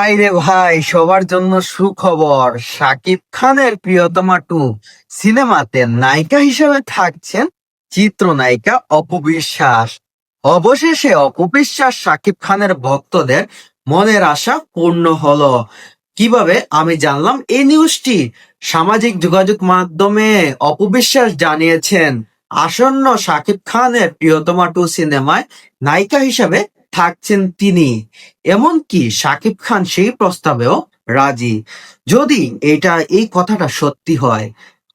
ভাই রে ভাই, সবার জন্য সুখবর। শাকিব খানের প্রিয়তমা টু সিনেমাতে নায়িকা হিসেবে থাকছেন চিত্রনায়িকা অপবিশ্বাস অবশেষে অপবিশ্বাস শাকিব খানের ভক্তদের মনের আশা পূর্ণ হলো। কীভাবে? আমি জানলাম এই নিউজটি সামাজিক যোগাযোগ মাধ্যমে। অপবিশ্বাস জানিয়েছেন, আসন্ন শাকিব খানের প্রিয়তমা টু সিনেমায় নায়িকা হিসেবে থাকছেন তিনি। এমনকি শাকিব খান সেই প্রস্তাবেও রাজি। যদি এটা, এই কথাটা সত্যি হয়,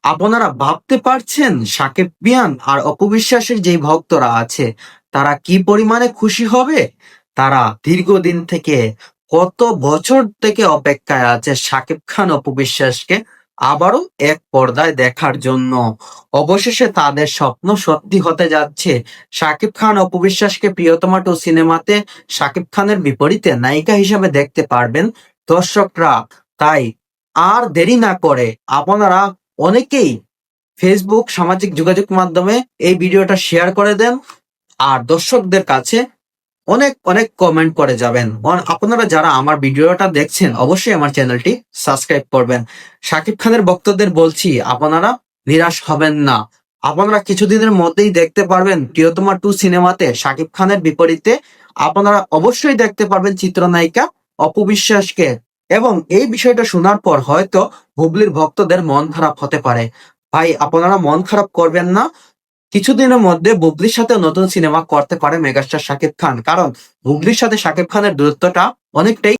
আপনারা ভাবতে পারছেন সাকিব বিয়ান আর অপবিশ্বাসের যে ভক্তরা আছে, তারা কি পরিমাণে খুশি হবে? তারা দীর্ঘদিন থেকে, কত বছর থেকে অপেক্ষায় আছে সাকিব খান অপবিশ্বাসকে আবারও এক পর্দায় দেখার জন্য। অবশেষে তাদের স্বপ্ন সত্যি হতে যাচ্ছে। শাকিব খান অপবিশ্বাসকে প্রিয়তমা টু সিনেমাতে শাকিব খানের বিপরীতে নায়িকা হিসেবে দেখতে পারবেন দর্শকরা। তাই আর দেরি না করে আপনারা অনেকেই ফেসবুক সামাজিক যোগাযোগ মাধ্যমে এই ভিডিওটা শেয়ার করে দেন। আর দর্শকদের কাছে অনেক অনেক কমেন্ট করে যাবেন। আপনারা যারা আমার ভিডিওটা দেখছেন, অবশ্যই আমার চ্যানেলটি সাবস্ক্রাইব করবেন। শাকিব খানের ভক্তদের বলছি, আপনারা নিরাশ হবেন না। আপনারা কিছুদিনের মধ্যেই দেখতে পারবেন প্রিয়তমা টু সিনেমাতে শাকিব খানের বিপরীতে আপনারা অবশ্যই দেখতে পারবেন চিত্রনায়িকা অপবিশ্বাসকে এবং এই বিষয়টা শোনার পর হয়তো হুগলির ভক্তদের মন খারাপ হতে পারে। ভাই, আপনারা মন খারাপ করবেন না। কিছুদিনের মধ্যে বুবলির সাথে নতুন সিনেমা করতে পারে মেগাস্টার শাকিব খান। কারণ বুবলির সাথে শাকিব খানের দূরত্বটা অনেকটাই